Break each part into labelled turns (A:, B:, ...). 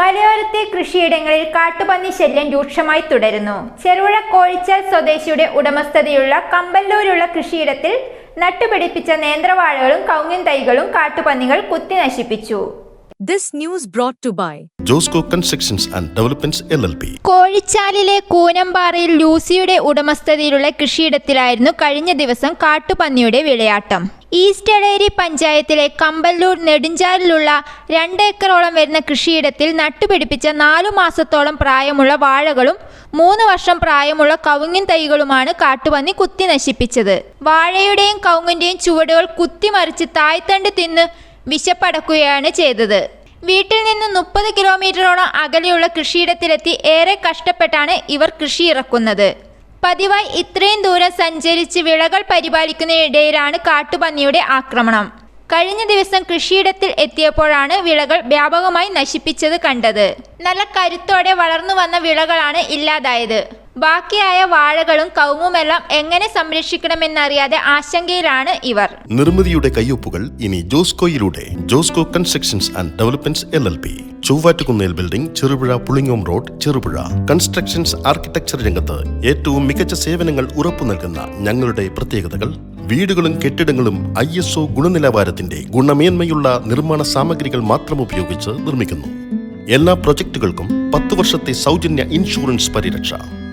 A: മലയോരത്തെ കൃഷിയിടങ്ങളിൽ കാട്ടുപന്നി ശല്യം രൂക്ഷമായി തുടരുന്നു. ചെറുപുഴ കോഴിച്ചാൽ സ്വദേശിയുടെ ഉടമസ്ഥതയുള്ള കമ്പല്ലൂരുള്ള കൃഷിയിടത്തിൽ നട്ടുപിടിപ്പിച്ച നേന്ത്രവാഴകളും കൗങ്ങിൻ തൈകളും കാട്ടുപന്നികൾ കുത്തി നശിപ്പിച്ചു.
B: This news brought to by
C: Josco constructions and developments L L P.
A: കോഴിച്ചാലിലെ കൂനമ്പാറയിൽ ലൂസിയുടെ ഉടമസ്ഥതയിലുള്ള കൃഷിയിടത്തിലായിരുന്നു കഴിഞ്ഞ ദിവസം കാട്ടുപന്നിയുടെ വിളയാട്ടം. ഈസ്റ്റ് എടേരി പഞ്ചായത്തിലെ കമ്പല്ലൂർ നെടുഞ്ചാലിലുള്ള രണ്ടേക്കറോളം വരുന്ന കൃഷിയിടത്തിൽ നട്ടുപിടിപ്പിച്ച നാലു മാസത്തോളം പ്രായമുള്ള വാഴകളും മൂന്ന് വർഷം പ്രായമുള്ള കവുങ്ങിൻ തൈകളുമാണ് കാട്ടുപന്നി കുത്തി നശിപ്പിച്ചത്. വാഴയുടെയും കവുങ്ങിന്റെയും ചുവടുകൾ കുത്തിമറിച്ച് തായ്തണ്ട് തിന്ന് വിശപ്പടക്കുകയാണ് ചെയ്തത്. വീട്ടിൽ നിന്ന് മുപ്പത് കിലോമീറ്ററോളം അകലെയുള്ള കൃഷിയിടത്തിലെത്തി ഏറെ കഷ്ടപ്പെട്ടാണ് ഇവർ കൃഷി ഇറക്കുന്നത്. പതിവായി ഇത്രയും ദൂരം സഞ്ചരിച്ച് വിളകൾ പരിപാലിക്കുന്നതിനിടയിലാണ് കാട്ടുപന്നിയുടെ ആക്രമണം. കഴിഞ്ഞ ദിവസം കൃഷിയിടത്തിൽ എത്തിയപ്പോഴാണ് വിളകൾ വ്യാപകമായി നശിപ്പിച്ചത് കണ്ടത്. നല്ല കരുത്തോടെ വളർന്നു വന്ന വിളകളാണ് ഇല്ലാതായത്. ബാക്കിയായ വാഴകളും കവുങ്ങുമെല്ലാം എങ്ങനെ സംരക്ഷിക്കണമെന്നറിയാതെ ആശങ്കയിലാണ് ഇവർ.
C: നിർമ്മിതിയുടെ കയ്യൊപ്പുകൾ ഇനി ജോസ്കോയിലൂടെ Josco constructions and developments L L P Chovvattukunnel building Cherupuzha Pulingome road Cherupuzha. Constructions architecture രംഗത്ത് ഏറ്റവും മികച്ച സേവനങ്ങൾ ഉറപ്പു നൽകുന്ന ഞങ്ങളുടെ പ്രത്യേകതകൾ വീടുകളും കെട്ടിടങ്ങളും ഐ എസ് ഒ ഗുണനിലവാരത്തിന്റെ ഗുണമേന്മയുള്ള നിർമ്മാണ സാമഗ്രികൾ മാത്രം ഉപയോഗിച്ച് നിർമ്മിക്കുന്നു. എല്ലാ പ്രൊജക്ടുകൾക്കും പത്ത് വർഷത്തെ സൗജന്യ ഇൻഷുറൻസ് പരിരക്ഷ.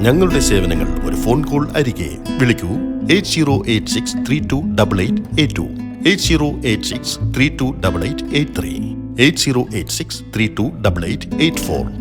C: ഞങ്ങളുടെ സേവനങ്ങൾ ഒരു ഫോൺ കോൾ അരികെ. വിളിക്കൂ. Eight zero eight six three two double eight eight two. Eight zero eight six three two double eight eight three. Eight zero eight six three two double eight eight four.